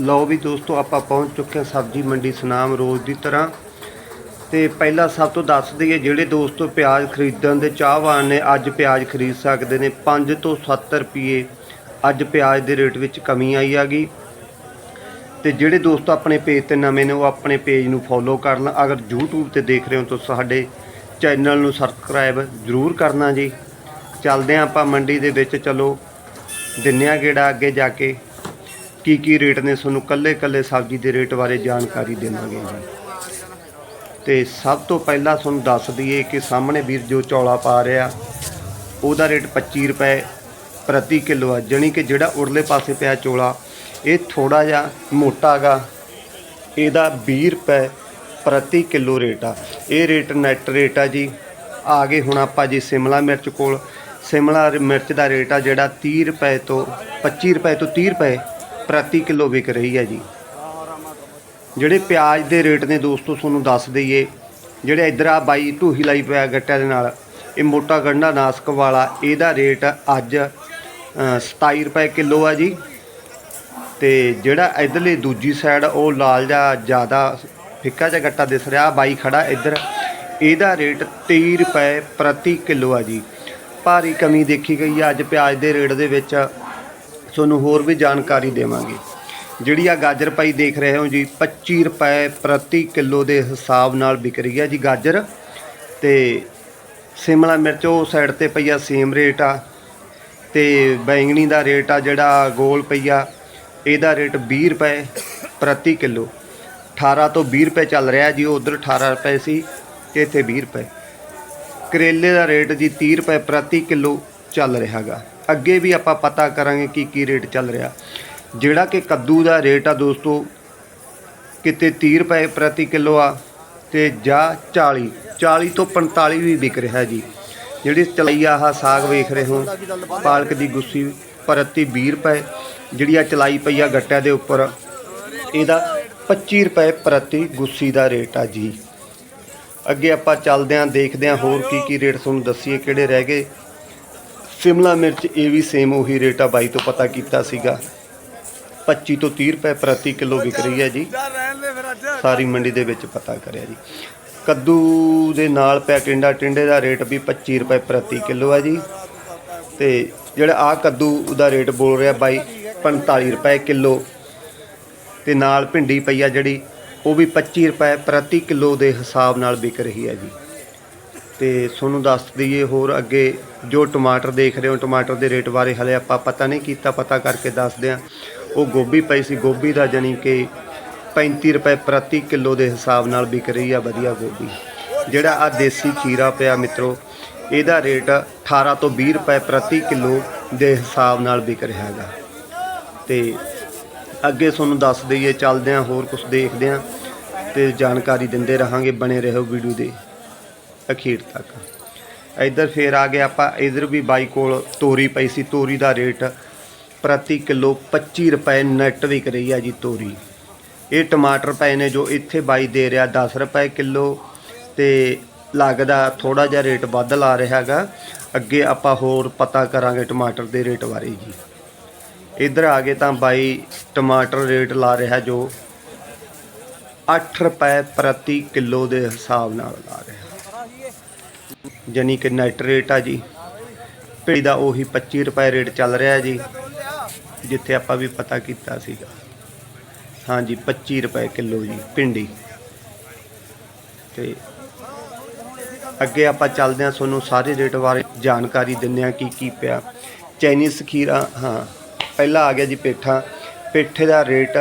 ਲਓ ਵੀ ਦੋਸਤੋ, ਆਪਾਂ ਪਹੁੰਚ ਚੁੱਕੇ ਹਾਂ ਸਬਜ਼ੀ ਮੰਡੀ ਸੁਨਾਮ ਰੋਜ਼ ਦੀ ਤਰ੍ਹਾਂ। ਤੇ ਪਹਿਲਾਂ ਸਭ ਤੋਂ ਦੱਸ ਦਈਏ, ਜਿਹੜੇ ਦੋਸਤੋ ਪਿਆਜ਼ ਖਰੀਦਣ ਦੇ ਚਾਹਵਾਨ ਨੇ, ਅੱਜ ਪਿਆਜ਼ ਖਰੀਦ ਸਕਦੇ ਨੇ 5 ਤੋਂ 7 ਰੁਪਏ ਅੱਜ ਪਿਆਜ਼ ਦੇ ਰੇਟ ਵਿੱਚ ਕਮੀ ਆਈ ਹੈਗੀ। ਤੇ ਜਿਹੜੇ ਦੋਸਤ ਆਪਣੇ ਪੇਜ ਤੇ ਨਵੇਂ ਨੇ, ਉਹ ਆਪਣੇ ਪੇਜ ਨੂੰ ਫੋਲੋ ਕਰ ਲੈਣ ਅਗਰ YouTube ਤੇ ਦੇਖ ਰਹੇ ਹੋ, ਤਾਂ ਸਾਡੇ ਚੈਨਲ ਨੂੰ ਸਬਸਕ੍ਰਾਈਬ ਜ਼ਰੂਰ ਕਰਨਾ ਜੀ। ਚੱਲਦੇ ਹਾਂ ਆਪਾਂ ਮੰਡੀ ਦੇ ਵਿੱਚ, ਚਲੋ। ਦਿੰਨੇ ਆ ਗੇੜਾ ਅੱਗੇ ਜਾ ਕੇ। ਕੀ ਕੀ ਰੇਟ ਨੇ ਤੁਹਾਨੂੰ ਕੱਲੇ ਕੱਲੇ ਸਬਜ਼ੀ ਦੇ ਰੇਟ ਬਾਰੇ ਜਾਣਕਾਰੀ ਦੇਵਾਂਗੇ ਜੀ। ਤੇ ਸਭ ਤੋਂ ਪਹਿਲਾਂ ਤੁਹਾਨੂੰ ਦੱਸ ਦਈਏ ਕਿ ਸਾਹਮਣੇ ਵੀਰ ਜੋ ਚੌਲਾ ਪਾ ਰਿਹਾ, ਉਹਦਾ ਰੇਟ 25 ਰੁਪਏ ਪ੍ਰਤੀ ਕਿਲੋ ਆ। ਜਣੀ ਕਿ ਜਿਹੜਾ ਉਰਲੇ ਪਾਸੇ ਪਿਆ ਚੋਲਾ, ਇਹ ਥੋੜਾ ਜਿਹਾ ਮੋਟਾ ਗਾ। ਇਹਦਾ 20 ਰੁਪਏ ਪ੍ਰਤੀ ਕਿਲੋ ਰੇਟ ਆ। ਇਹ ਰੇਟ ਨੈਟ ਰੇਟ ਆ ਜੀ। ਆ ਗਏ ਹੁਣ ਆਪਾਂ ਜੀ ਸਿਮਲਾ ਮਿਰਚ ਕੋਲ, ਸਿਮਲਾ ਮਿਰਚ ਦਾ ਰੇਟ ਆ ਜਿਹੜਾ 30 ਰੁਪਏ ਤੋਂ 25 ਰੁਪਏ ਤੋਂ 30 ਰੁਪਏ ਪ੍ਰਤੀ ਕਿਲੋ ਵਿਕ ਰਹੀ ਹੈ ਜੀ। ਜਿਹੜੇ ਪਿਆਜ਼ ਦੇ ਰੇਟ ਨੇ ਦੋਸਤੋ ਤੁਹਾਨੂੰ ਦੱਸ ਦਈਏ। ਜਿਹੜੇ ਇਧਰ ਆ ਬਾਈ ਢੂਹੀ ਲਾਈ ਪਿਆ ਗੱਟਿਆਂ ਦੇ ਨਾਲ। ਇਹ ਮੋਟਾ ਗੰਢਾ ਨਾਸਕ ਵਾਲਾ ਇਹਦਾ ਰੇਟ ਅੱਜ ਅ, 27 ਰੁਪਏ ਕਿਲੋ ਆ ਜੀ। ਤੇ ਜਿਹੜਾ ਇਧਰਲੀ ਦੂਜੀ ਸਾਈਡ ਉਹ ਲਾਲ ਜਿਹਾ ਜ਼ਿਆਦਾ ਫਿੱਕਾ ਜਿਹਾ ਗੱਟਾ ਦਿਸ ਰਿਹਾ ਬਾਈ ਖੜਾ ਇੱਧਰ। ਇਹਦਾ ਰੇਟ 23 ਰੁਪਏ ਪ੍ਰਤੀ ਕਿਲੋ ਆ ਜੀ। ਭਾਰੀ ਕਮੀ ਦੇਖੀ ਗਈ ਆ ਅੱਜ ਪਿਆਜ਼ ਦੇ ਰੇਟ ਦੇ ਵਿੱਚ। ਤੁਹਾਨੂੰ ਹੋਰ ਵੀ ਜਾਣਕਾਰੀ ਦੇਵਾਂਗੇ। ਜਿਹੜੀ ਆ ਗਾਜਰ ਪਾਈ ਦੇਖ ਰਹੇ ਹੋ ਜੀ 25 ਰੁਪਏ ਪ੍ਰਤੀ ਕਿਲੋ ਦੇ ਹਿਸਾਬ ਨਾਲ ਵਿਕ ਰਹੀ ਹੈ ਜੀ ਗਾਜਰ। ਤੇ ਸਿਮਲਾ ਮਿਰਚ ਉਹ ਸਾਈਡ ਤੇ ਪਈ ਆ ਸੇਮ ਰੇਟ ਆ। ਤੇ ਬੈਂਗਣੀ ਦਾ ਰੇਟ ਆ ਜਿਹੜਾ ਗੋਲ ਪਈਆ ਇਹਦਾ ਰੇਟ 20 ਰੁਪਏ ਪ੍ਰਤੀ ਕਿਲੋ। 18 ਤੋਂ 20 ਰੁਪਏ ਚੱਲ ਰਿਹਾ ਜੀ ਉਧਰ 18 ਰੁਪਏ ਸੀ, ਤੇ ਇੱਥੇ 20 ਰੁਪਏ। ਕਰੇਲੇ ਦਾ ਰੇਟ ਜੀ 30 ਰੁਪਏ ਪ੍ਰਤੀ ਕਿਲੋ ਚੱਲ ਰਿਹਾਗਾ ਅੱਗੇ ਵੀ ਆਪਾਂ ਪਤਾ ਕਰਾਂਗੇ ਕੀ ਕੀ ਰੇਟ ਚੱਲ ਰਿਹਾ। ਜਿਹੜਾ ਕਿ ਕੱਦੂ ਦਾ ਰੇਟ ਆ ਦੋਸਤੋ, ਕਿਤੇ 30 ਰੁਪਏ ਪ੍ਰਤੀ ਕਿਲੋ ਆ ਤੇ ਜਾਂ 40 40 ਤੋਂ 45 ਵੀ ਵਿਕ ਰਿਹਾ ਜੀ। ਜਿਹੜੀ ਚਲਾਈ ਆਹ ਸਾਗ ਵੇਖ ਰਹੇ ਹੋ, ਪਾਲਕ ਦੀ ਗੁੱਸੀ ਪ੍ਰਤੀ 20 ਰੁਪਏ, ਜਿਹੜੀ ਆ ਚਲਾਈ ਪਈ ਆ ਗੱਟਿਆਂ ਦੇ ਉੱਪਰ, ਇਹਦਾ 25 ਰੁਪਏ ਪ੍ਰਤੀ ਗੁੱਸੀ ਦਾ ਰੇਟ ਆ ਜੀ। ਅੱਗੇ ਆਪਾਂ ਚੱਲਦੇ ਆਂ, ਦੇਖਦੇ ਆਂ ਹੋਰ ਕੀ ਕੀ ਰੇਟ ਤੁਹਾਨੂੰ ਦੱਸੀਏ, ਕਿਹੜੇ ਰਹਿ ਗਏ। ਸਿਮਲਾ ਮਿਰਚ ਇਹ ਵੀ ਸੇਮ ਉਹੀ ਰੇਟ ਆ, ਬਾਈ ਤੋਂ ਪਤਾ ਕੀਤਾ ਸੀਗਾ। 25 ਤੋਂ 30 ਰੁਪਏ ਪ੍ਰਤੀ ਕਿਲੋ ਵਿਕ ਰਹੀ ਹੈ ਜੀ। ਸਾਰੀ ਮੰਡੀ ਦੇ ਵਿੱਚ ਪਤਾ ਕਰਿਆ ਜੀ। ਕੱਦੂ ਦੇ ਨਾਲ ਪਿਆ ਟਿੰਡਾ, ਟਿੰਡੇ ਦਾ ਰੇਟ ਵੀ 25 ਰੁਪਏ ਪ੍ਰਤੀ ਕਿਲੋ ਹੈ ਜੀ। ਤੇ ਜਿਹੜਾ ਆ ਕੱਦੂ ਦਾ ਰੇਟ ਬੋਲ ਰਿਹਾ ਬਾਈ 45 ਰੁਪਏ ਕਿਲੋ। ਤੇ ਨਾਲ ਭਿੰਡੀ ਪਈ ਆ ਜਿਹੜੀ, ਉਹ ਵੀ 25 ਰੁਪਏ ਪ੍ਰਤੀ ਕਿਲੋ ਦੇ ਹਿਸਾਬ ਨਾਲ ਵਿਕ ਰਹੀ ਹੈ ਜੀ। ਤੇ ਤੁਹਾਨੂੰ ਦੱਸ ਦਈਏ ਹੋਰ ਅੱਗੇ ਜੋ ਟਮਾਟਰ ਦੇਖ ਰਹੇ ਹੋ, ਟਮਾਟਰ ਦੇ ਰੇਟ ਬਾਰੇ ਹਲੇ ਆਪਾਂ ਪਤਾ ਨਹੀਂ ਕੀਤਾ, ਪਤਾ ਕਰਕੇ ਦੱਸਦੇ ਆ ਉਹ ਗੋਭੀ ਪਈ ਸੀ, ਗੋਭੀ ਦਾ ਜਾਨੀ ਕਿ 35 ਰੁਪਏ ਪ੍ਰਤੀ ਕਿਲੋ ਦੇ ਹਿਸਾਬ ਨਾਲ ਵਿਕ ਰਹੀ ਆ ਵਧੀਆ ਗੋਭੀ। ਜਿਹੜਾ ਆ ਦੇਸੀ ਖੀਰਾ ਪਿਆ ਮਿੱਤਰੋ, ਇਹਦਾ ਰੇਟ 18 ਤੋਂ 20 ਰੁਪਏ ਪ੍ਰਤੀ ਕਿਲੋ ਦੇ ਹਿਸਾਬ ਨਾਲ ਵਿਕ ਰਿਹਾ ਹੈਗਾ। ਤੇ ਅੱਗੇ ਤੁਹਾਨੂੰ ਦੱਸ ਦਈਏ, ਚੱਲਦੇ ਆ ਹੋਰ ਕੁਝ ਦੇਖਦੇ ਆ ਤੇ ਜਾਣਕਾਰੀ ਦਿੰਦੇ ਰਹਾਂਗੇ ਬਣੇ ਰਹੋ ਵੀਡੀਓ ਦੇ। ਅਖੀਰ ਤੱਕ। ਇੱਧਰ ਫੇਰ ਆ ਗਏ ਆਪਾਂ, ਇਧਰ ਵੀ ਬਾਈ ਕੋਲ ਤੋਰੀ ਪਈ ਸੀ, ਤੋਰੀ ਦਾ ਰੇਟ ਪ੍ਰਤੀ ਕਿਲੋ 25 ਰੁਪਏ ਨੈਟ ਵਿਕ ਰਹੀ ਆ ਜੀ ਤੋਰੀ। ਇਹ ਟਮਾਟਰ ਪਏ ਨੇ ਜੋ ਇੱਥੇ ਬਾਈ ਦੇ ਰਿਹਾ 10 ਰੁਪਏ ਕਿਲੋ ਤੇ ਲੱਗਦਾ ਥੋੜਾ ਜਿਹਾ ਰੇਟ ਵੱਧ ਲਾ ਰਿਹਾ ਹੈਗਾ ਅੱਗੇ ਆਪਾਂ ਹੋਰ ਪਤਾ ਕਰਾਂਗੇ ਟਮਾਟਰ ਦੇ ਰੇਟ ਬਾਰੇ ਜੀ। ਇੱਧਰ ਆ ਗਏ ਤਾਂ ਬਾਈ ਟਮਾਟਰ ਰੇਟ ਲਾ ਰਿਹਾ ਜੋ 8 ਰੁਪਏ ਪ੍ਰਤੀ ਕਿਲੋ ਦੇ ਹਿਸਾਬ ਨਾਲ ਲਾ ਰਿਹਾ। ਜਾਨੀ ਕਿ ਨੈਟ ਰੇਟ ਆ ਜੀ। ਭਿੰਡੀ ਦਾ ਉਹੀ 25 ਰੁਪਏ ਰੇਟ ਚੱਲ ਰਿਹਾ ਜੀ, ਜਿੱਥੇ ਆਪਾਂ ਵੀ ਪਤਾ ਕੀਤਾ ਸੀਗਾ। ਹਾਂਜੀ 25 ਰੁਪਏ ਕਿਲੋ ਜੀ, ਭਿੰਡੀ। ਤੇ ਅੱਗੇ ਆਪਾਂ ਚੱਲਦੇ ਹਾਂ ਤੁਹਾਨੂੰ ਸਾਰੇ ਰੇਟ ਬਾਰੇ ਜਾਣਕਾਰੀ ਦਿੰਦੇ ਹਾਂ ਕੀ ਕੀ ਪਿਆ। ਚਾਈਨੀਜ਼ ਖੀਰਾ, ਹਾਂ, ਪਹਿਲਾ ਆ ਗਿਆ ਜੀ ਪੇਠਾ। ਪੇਠੇ ਦਾ ਰੇਟ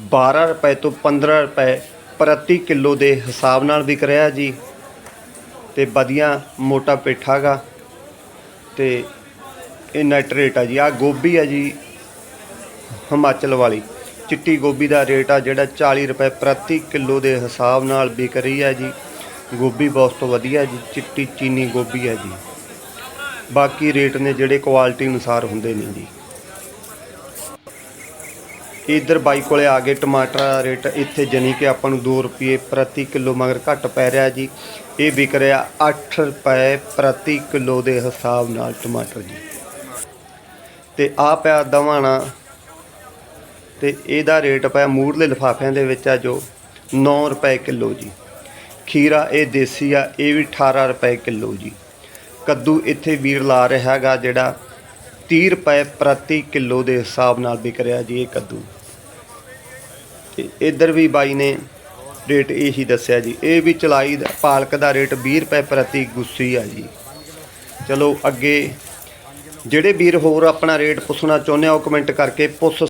12 ਰੁਪਏ ਤੋਂ 15 ਰੁਪਏ ਪ੍ਰਤੀ ਕਿਲੋ ਦੇ ਹਿਸਾਬ ਨਾਲ ਵਿਕ ਰਿਹਾ ਜੀ। ਤੇ ਵਧੀਆ ਮੋਟਾ ਪੇਠਾ ਗਾ। ਤੇ ਇਹ ਨੈਟ ਰੇਟ ਆ ਜੀ। ਆ ਗੋਭੀ ਆ ਜੀ, ਹਿਮਾਚਲ ਵਾਲੀ। ਚਿੱਟੀ ਗੋਭੀ ਦਾ ਰੇਟ ਆ ਜਿਹੜਾ 40 ਰੁਪਏ ਪ੍ਰਤੀ ਕਿਲੋ ਦੇ ਹਿਸਾਬ ਨਾਲ ਵਿਕ ਰਹੀ ਹੈ ਜੀ। ਗੋਭੀ ਬਹੁਤ ਵਧੀਆ ਜੀ, ਚਿੱਟੀ ਚੀਨੀ ਗੋਭੀ ਹੈ ਜੀ। ਬਾਕੀ ਰੇਟ ਨੇ ਜਿਹੜੇ ਕੁਆਲਿਟੀ ਅਨੁਸਾਰ ਹੁੰਦੇ ਨੇ ਜੀ। ਇਧਰ ਬਾਈ ਕੋਲੇ ਆ ਗਏ ਟਮਾਟਰ ਦਾ ਰੇਟ, ਇੱਥੇ ਜਨੀ ਕਿ ਆਪਾਂ ਨੂੰ 2 ਰੁਪਏ ਪ੍ਰਤੀ ਕਿਲੋ ਮਗਰ ਘੱਟ ਪੈ ਰਿਹਾ ਜੀ। ਇਹ ਵਿਕ ਰਿਹਾ 8 ਰੁਪਏ ਪ੍ਰਤੀ ਕਿਲੋ ਦੇ ਹਿਸਾਬ ਨਾਲ ਟਮਾਟਰ ਜੀ। ਤੇ ਆ ਪਿਆ ਦਵਾਣਾ ਤੇ ਇਹਦਾ ਰੇਟ ਪਿਆ ਮੂਰਲੇ ਲਿਫਾਫਿਆਂ ਦੇ ਵਿੱਚ ਆ ਜੋ 9 ਰੁਪਏ ਕਿਲੋ ਜੀ। ਖੀਰਾ ਇਹ ਦੇਸੀ ਆ, ਇਹ ਵੀ 18 ਰੁਪਏ ਕਿਲੋ ਜੀ। ਕੱਦੂ ਇੱਥੇ ਵੀਰ ਲਾ ਰਿਹਾ ਹੈਗਾ ਜਿਹੜਾ 30 ਰੁਪਏ ਪ੍ਰਤੀ ਕਿਲੋ ਦੇ ਹਿਸਾਬ ਨਾਲ ਵਿਕ ਰਿਹਾ ਜੀ ਇਹ ਕੱਦੂ। ਤੇ ਇੱਧਰ ਵੀ ਬਾਈ ਨੇ ਰੇਟ ਇਹੀ ਦੱਸਿਆ ਜੀ। ਇਹ ਵੀ ਚਲਾਈ ਦਾ ਪਾਲਕ ਦਾ ਰੇਟ 20 ਰੁਪਏ ਪ੍ਰਤੀ ਗੁੱਸੀ ਆ ਜੀ। ਚਲੋ ਅੱਗੇ ਜਿਹੜੇ ਵੀਰ ਹੋਰ ਆਪਣਾ ਰੇਟ ਪੁੱਛਣਾ ਚਾਹੁੰਦੇ ਆ, ਉਹ ਕਮੈਂਟ ਕਰਕੇ ਪੁੱਛ